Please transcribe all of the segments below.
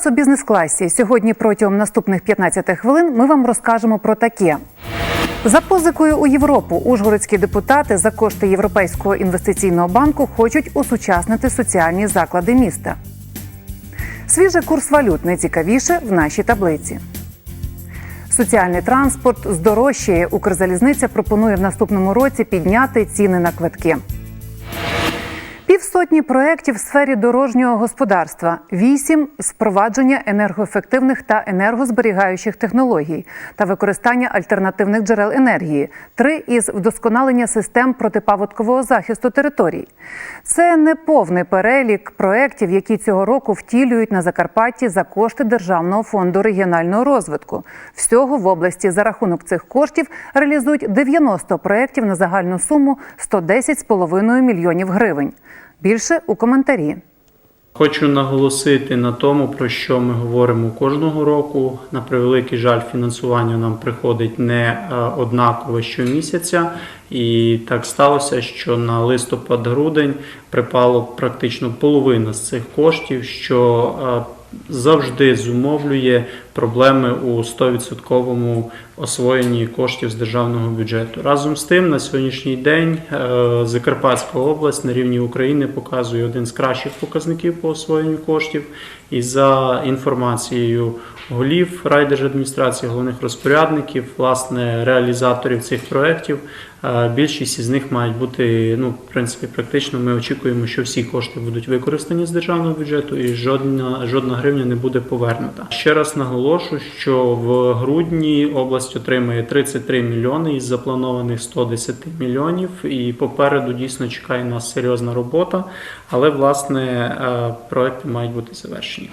Вас у бізнес-класі. Сьогодні протягом наступних 15 хвилин ми вам розкажемо про таке. За позикою у Європу ужгородські депутати за кошти Європейського інвестиційного банку хочуть усучаснити соціальні заклади міста. Свіжий курс валют найцікавіше в нашій таблиці. Соціальний транспорт здорожчає. Укрзалізниця пропонує в наступному році підняти ціни на квитки. Півсотні проєктів в сфері дорожнього господарства, вісім впровадження енергоефективних та енергозберігаючих технологій та використання альтернативних джерел енергії, три із вдосконалення систем протипаводкового захисту територій. Це не повний перелік проєктів, які цього року втілюють на Закарпатті за кошти Державного фонду регіонального розвитку. Всього в області за рахунок цих коштів реалізують 90 проєктів на загальну суму 110,5 мільйонів гривень. Більше у коментарі. Хочу наголосити на тому, про що ми говоримо кожного року. На превеликий жаль, фінансування нам приходить не е, однаково щомісяця, і так сталося, що на листопад-грудень припало практично половина з цих коштів, що е, завжди зумовлює проблеми у 100% освоєнні коштів з державного бюджету. Разом з тим, на сьогоднішній день е, Закарпатська область на рівні України показує один з кращих показників по освоєнню коштів. І за інформацією голів райдержадміністрації, головних розпорядників, власне, реалізаторів цих проєктів, е, більшість із них мають бути, ну, в принципі, практично ми очікуємо, що всі кошти будуть використані з державного бюджету і жодна, жодна гривня не буде повернута. Ще раз наголошую, що в грудні область отримає 33 мільйони із запланованих 110 мільйонів, і попереду дійсно чекає нас серйозна робота, але власне е, проекти мають бути завершені.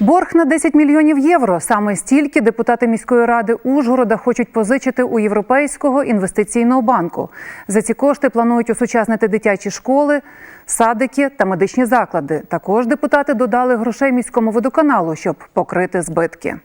Борг на 10 мільйонів євро. Саме стільки депутати міської ради Ужгорода хочуть позичити у Європейського інвестиційного банку. За ці кошти планують осучаснити дитячі школи, садики та медичні заклади. Також депутати додали грошей міському водоканалу, щоб покрити збитки.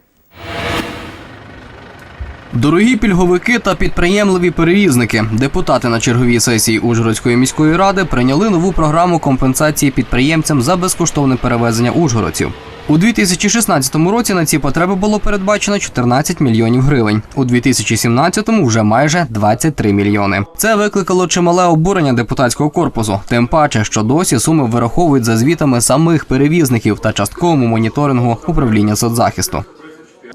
Дорогі пільговики та підприємливі перевізники. Депутати на черговій сесії Ужгородської міської ради прийняли нову програму компенсації підприємцям за безкоштовне перевезення ужгородців. У 2016 році на ці потреби було передбачено 14 мільйонів гривень. У 2017-му вже майже 23 мільйони. Це викликало чимале обурення депутатського корпусу. Тим паче, що досі суми вираховують за звітами самих перевізників та частковому моніторингу управління соцзахисту.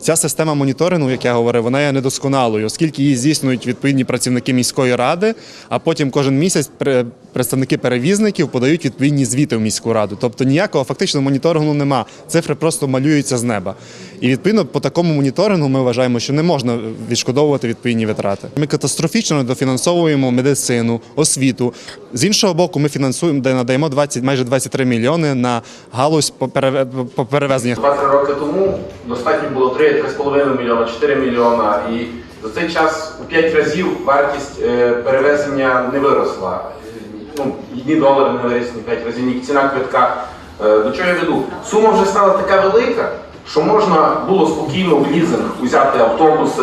Ця система моніторингу, як я говорив, вона є недосконалою, оскільки її здійснюють відповідні працівники міської ради, а потім кожен місяць пре- представники перевізників подають відповідні звіти в міську раду. Тобто ніякого фактично моніторингу нема. Цифри просто малюються з неба. І відповідно по такому моніторингу ми вважаємо, що не можна відшкодовувати відповідні витрати. Ми катастрофічно недофінансовуємо медицину, освіту. З іншого боку, ми фінансуємо, де надаємо 20, майже 23 мільйони на галузь по переве- по перевезенню 2-3 роки тому достатньо було 3-3,5 мільйона, 4 мільйона. І за цей час у 5 разів вартість е, перевезення не виросла. Ну, ні долари не виросли 5 разів, ні ціна квитка. Е, До чого я веду? Сума вже стала така велика, що можна було спокійно в лізинг взяти автобуси.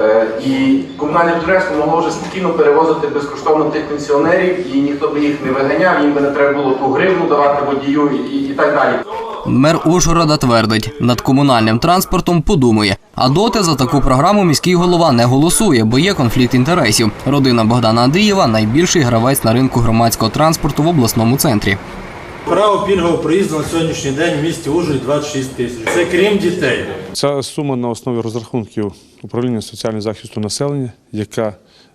е, І комунальне підприємство могло вже спокійно перевозити безкоштовно тих пенсіонерів, і ніхто би їх не виганяв, їм би не треба було ту гривну давати водію і, і так далі. Мер Ужгорода твердить, над комунальним транспортом подумає. А доти за таку програму міський голова не голосує, бо є конфлікт інтересів. Родина Богдана Андрієва найбільший гравець на ринку громадського транспорту в обласному центрі. Право пільгового проїзду на сьогоднішній день в місті Ужгород 26 тисяч. Це крім дітей. Ця сума на основі розрахунків управління соціального захисту населення, яка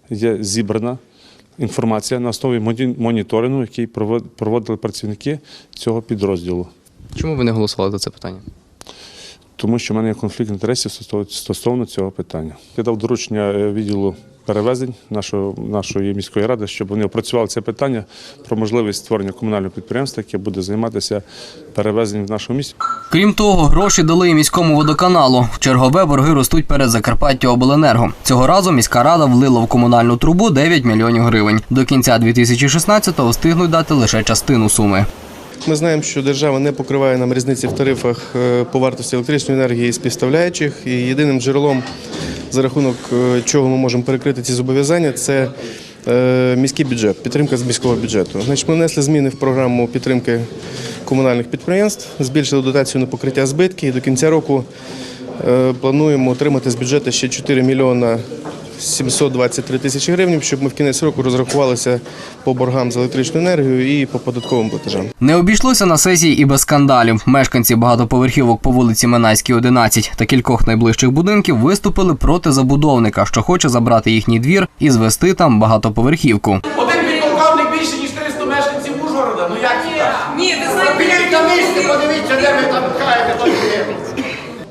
є зібрана інформація на основі моні- моніторингу, який провод- проводили працівники цього підрозділу. Чому ви не голосували за це питання? Тому що в мене є конфлікт інтересів сто- стосовно цього питання. Я дав доручення е, відділу перевезень нашого, нашої міської ради, щоб вони опрацювали це питання про можливість створення комунального підприємства, яке буде займатися перевезенням в нашому місті. Крім того, гроші дали і міському водоканалу. Чергове борги ростуть перед Закарпаття Обленерго. Цього разу міська рада влила в комунальну трубу 9 мільйонів гривень. До кінця 2016-го встигнуть дати лише частину суми. Ми знаємо, що держава не покриває нам різниці в тарифах е, по вартості електричної енергії з підставляючих. І єдиним джерелом, за рахунок е, чого ми можемо перекрити ці зобов'язання, це е, міський бюджет, підтримка з міського бюджету. Значить, ми внесли зміни в програму підтримки комунальних підприємств, збільшили дотацію на покриття збитків і до кінця року плануємо отримати з бюджету ще 4 мільйона 723 тисячі гривень, щоб ми в кінець року розрахувалися по боргам за електричну енергію і по податковим платежам. Не обійшлося на сесії і без скандалів. Мешканці багатоповерхівок по вулиці Минайській, 11 та кількох найближчих будинків виступили проти забудовника, що хоче забрати їхній двір і звести там багатоповерхівку. Один підполковник більше, ніж 300 мешканців Ужгорода. Ну як так? Ні, ви знаєте, подивіться, де ви там пхаєте той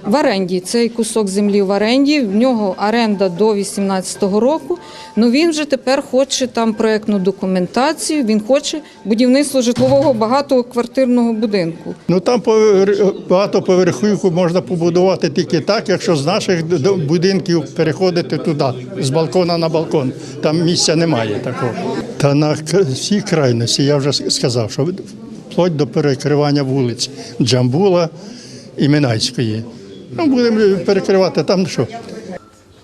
в оренді цей кусок землі в оренді. В нього оренда до 18-го року. Ну він вже тепер хоче там проектну документацію. Він хоче будівництво житлового багатоквартирного будинку. Ну там повер- багатоповерхівку можна побудувати тільки так, якщо з наших будинків переходити туди, з балкона на балкон. Там місця немає такого. Та на всій крайності я вже сказав, що вплоть до перекривання вулиць Джамбула і Минайської. Ну, будемо перекривати там що.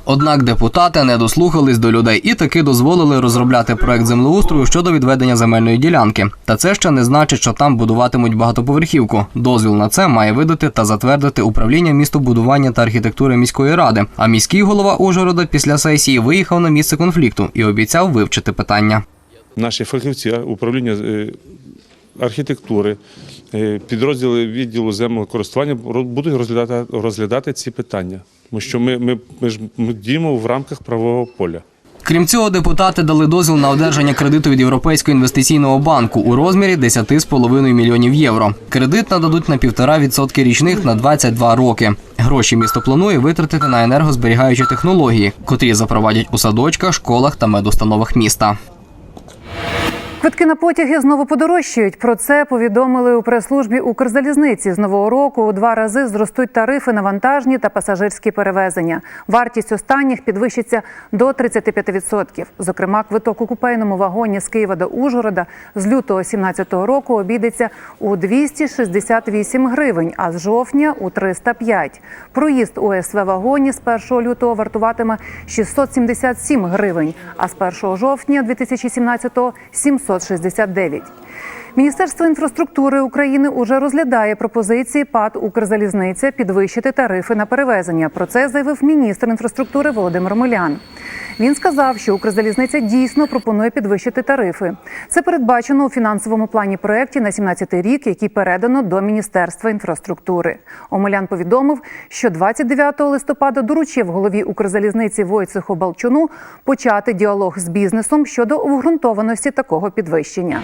Однак депутати не дослухались до людей і таки дозволили розробляти проект землеустрою щодо відведення земельної ділянки. Та це ще не значить, що там будуватимуть багатоповерхівку. Дозвіл на це має видати та затвердити управління містобудування та архітектури міської ради. А міський голова Ужгорода після сесії виїхав на місце конфлікту і обіцяв вивчити питання. Наші фахівці управління е, архітектури, е, підрозділи відділу землекористування будуть розглядати, розглядати ці питання. Тому що ми, ми, ми ж ми діємо в рамках правового поля. Крім цього, депутати дали дозвіл на одержання кредиту від Європейського інвестиційного банку у розмірі 10,5 мільйонів євро. Кредит нададуть на 1,5% річних на 22 роки. Гроші місто планує витратити на енергозберігаючі технології, котрі запровадять у садочках, школах та медустановах міста. Квитки на потяги знову подорожчають. Про це повідомили у прес-службі Укрзалізниці. З нового року у два рази зростуть тарифи на вантажні та пасажирські перевезення. Вартість останніх підвищиться до 35%. Зокрема, квиток у купейному вагоні з Києва до Ужгорода з лютого 2017 року обійдеться у 268 гривень, а з жовтня у 305. Проїзд у СВ вагоні з 1 лютого вартуватиме 677 гривень, а з 1 жовтня 2017-го – 769. Міністерство інфраструктури України уже розглядає пропозиції ПАД «Укрзалізниця» підвищити тарифи на перевезення. Про це заявив міністр інфраструктури Володимир Молян. Він сказав, що Укрзалізниця дійсно пропонує підвищити тарифи. Це передбачено у фінансовому плані проєкті на 17 рік, який передано до Міністерства інфраструктури. Омелян повідомив, що 29 листопада доручив голові Укрзалізниці Войцеху Балчуну почати діалог з бізнесом щодо обґрунтованості такого підвищення.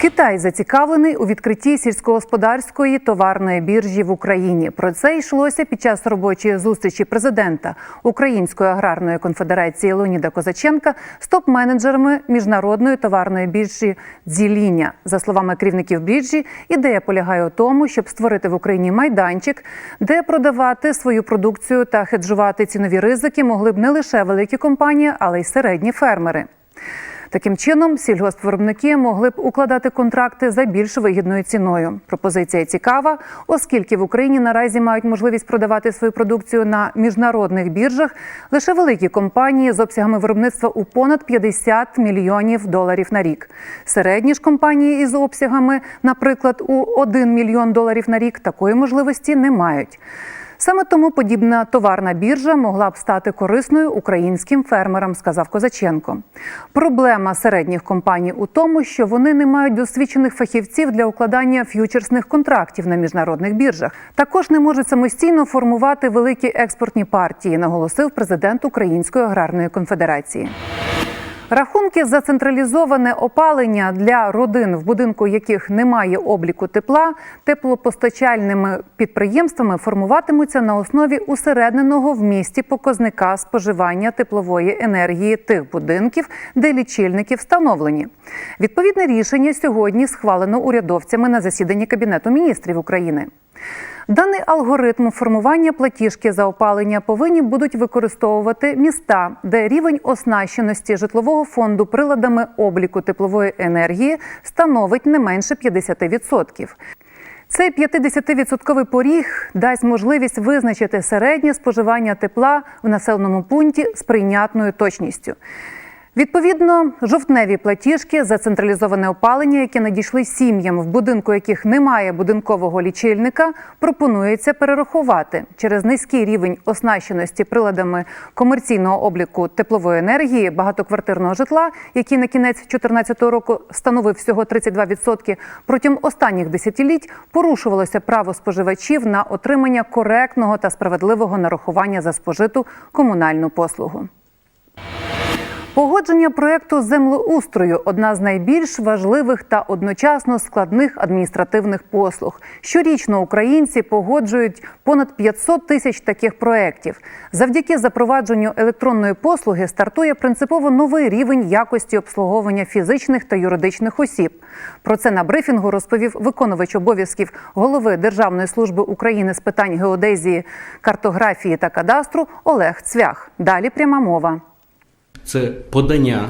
Китай зацікавлений у відкритті сільськогосподарської товарної біржі в Україні. Про це йшлося під час робочої зустрічі президента Української аграрної конфедерації Леоніда Козаченка з топ-менеджерами міжнародної товарної біржі «Дзіління». За словами керівників біржі, ідея полягає у тому, щоб створити в Україні майданчик, де продавати свою продукцію та хеджувати цінові ризики могли б не лише великі компанії, але й середні фермери. Таким чином, сільгоспвиробники могли б укладати контракти за більш вигідною ціною. Пропозиція цікава, оскільки в Україні наразі мають можливість продавати свою продукцію на міжнародних біржах лише великі компанії з обсягами виробництва у понад 50 мільйонів доларів на рік. Середні ж компанії із обсягами, наприклад, у 1 мільйон доларів на рік, такої можливості не мають. Саме тому подібна товарна біржа могла б стати корисною українським фермерам, сказав Козаченко. Проблема середніх компаній у тому, що вони не мають досвідчених фахівців для укладання ф'ючерсних контрактів на міжнародних біржах. Також не можуть самостійно формувати великі експортні партії, наголосив президент Української аграрної конфедерації. Рахунки за централізоване опалення для родин, в будинку яких немає обліку тепла, теплопостачальними підприємствами формуватимуться на основі усередненого в місті показника споживання теплової енергії тих будинків, де лічильники встановлені. Відповідне рішення сьогодні схвалено урядовцями на засіданні Кабінету міністрів України. Даний алгоритм формування платіжки за опалення повинні будуть використовувати міста, де рівень оснащеності житлового фонду приладами обліку теплової енергії становить не менше 50%. Цей 50-відсотковий поріг дасть можливість визначити середнє споживання тепла в населеному пункті з прийнятною точністю. Відповідно, жовтневі платіжки за централізоване опалення, які надійшли сім'ям, в будинку яких немає будинкового лічильника, пропонується перерахувати через низький рівень оснащеності приладами комерційного обліку теплової енергії багатоквартирного житла, який на кінець 2014 року становив всього 32%, протягом останніх десятиліть порушувалося право споживачів на отримання коректного та справедливого нарахування за спожиту комунальну послугу. Погодження проєкту землеустрою одна з найбільш важливих та одночасно складних адміністративних послуг. Щорічно українці погоджують понад 500 тисяч таких проєктів. Завдяки запровадженню електронної послуги стартує принципово новий рівень якості обслуговування фізичних та юридичних осіб. Про це на брифінгу розповів виконувач обов'язків голови Державної служби України з питань геодезії, картографії та кадастру Олег Цвях. Далі пряма мова. Це подання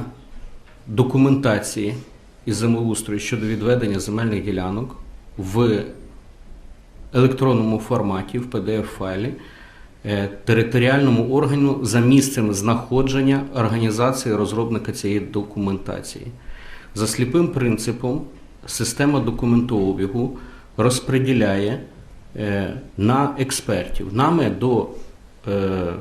документації із землеустрою щодо відведення земельних ділянок в електронному форматі, в PDF-файлі е, територіальному органу за місцем знаходження організації розробника цієї документації. За сліпим принципом система документообігу розподіляє е, на експертів. Нами до е,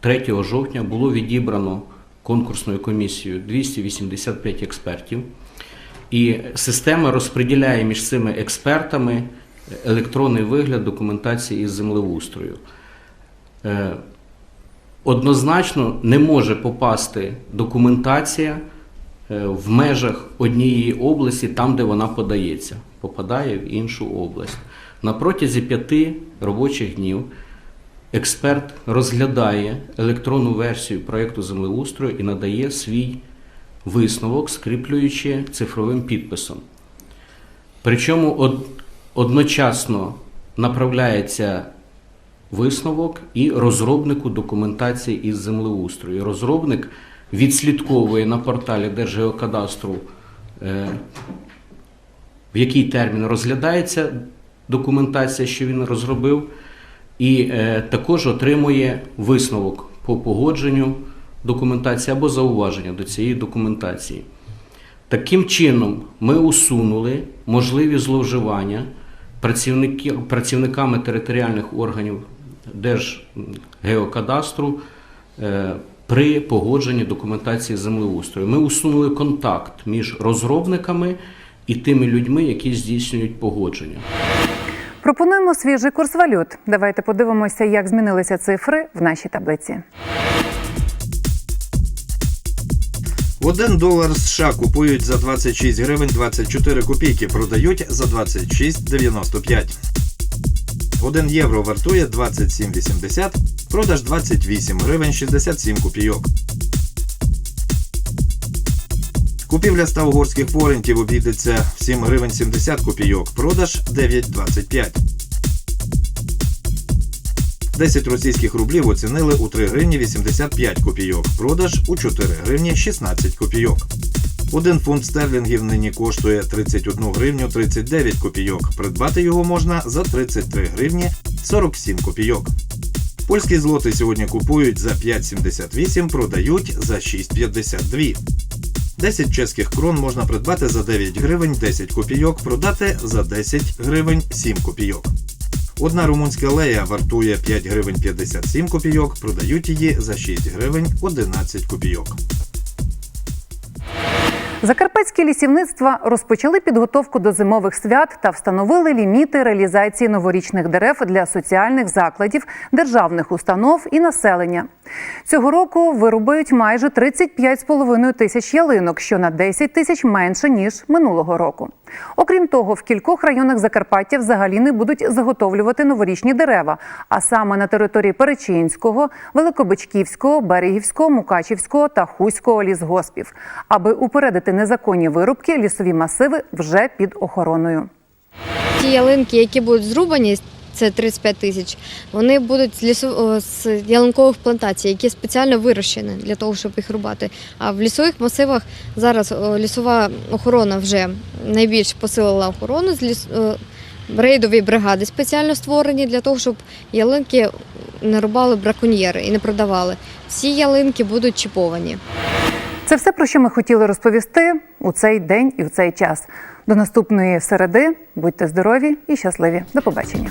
3 жовтня було відібрано конкурсною комісією 285 експертів, і система розподіляє між цими експертами електронний вигляд документації із землеустрою. Е, Однозначно не може попасти документація е, в межах однієї області, там, де вона подається, попадає в іншу область. На протязі п'яти робочих днів експерт розглядає електронну версію проєкту землеустрою і надає свій висновок, скріплюючи цифровим підписом. Причому од- одночасно направляється висновок і розробнику документації із землеустрою. Розробник відслідковує на порталі Держгеокадастру, е, в який термін розглядається документація, що він розробив, і е, також отримує висновок по погодженню документації або зауваження до цієї документації. Таким чином, ми усунули можливі зловживання працівниками територіальних органів Держгеокадастру е, при погодженні документації землеустрою. Ми усунули контакт між розробниками і тими людьми, які здійснюють погодження. Пропонуємо свіжий курс валют. Давайте подивимося, як змінилися цифри в нашій таблиці. Один долар США купують за 26 гривень 24 копійки, продають за 26,95. Один євро вартує 27,80, продаж 28 гривень 67 копійок. Купівля 100 угорських форентів обійдеться в 7 гривень 70 копійок, продаж 9,25. 10 російських рублів оцінили у 3 гривні 85 копійок, продаж у 4 гривні 16 копійок. Один фунт стерлінгів нині коштує 31 гривню 39 копійок. Придбати його можна за 33 гривні 47 копійок. Польські злоти сьогодні купують за 5,78, продають за 6,52. 10 чеських крон можна придбати за 9 гривень 10 копійок, продати за 10 гривень 7 копійок. Одна румунська лея вартує 5 гривень 57 копійок, продають її за 6 гривень 11 копійок. Закарпатські лісівництва розпочали підготовку до зимових свят та встановили ліміти реалізації новорічних дерев для соціальних закладів, державних установ і населення. Цього року вирубають майже 35,5 тисяч ялинок, що на 10 тисяч менше ніж минулого року. Окрім того, в кількох районах Закарпаття взагалі не будуть заготовлювати новорічні дерева, а саме на території Перечинського, Великобичківського, Берегівського, Мукачівського та Хуського лісгоспів. Аби упередити незаконні вирубки, лісові масиви вже під охороною. Ті ялинки, які будуть зрубані, це 35 тисяч, вони будуть з, лісу, з ялинкових плантацій, які спеціально вирощені для того, щоб їх рубати. А в лісових масивах зараз лісова охорона вже найбільш посилила охорону. З ліс, рейдові бригади спеціально створені для того, щоб ялинки не рубали браконьєри і не продавали. Всі ялинки будуть чіповані. Це все про що ми хотіли розповісти у цей день і у цей час. До наступної середи. Будьте здорові і щасливі. До побачення.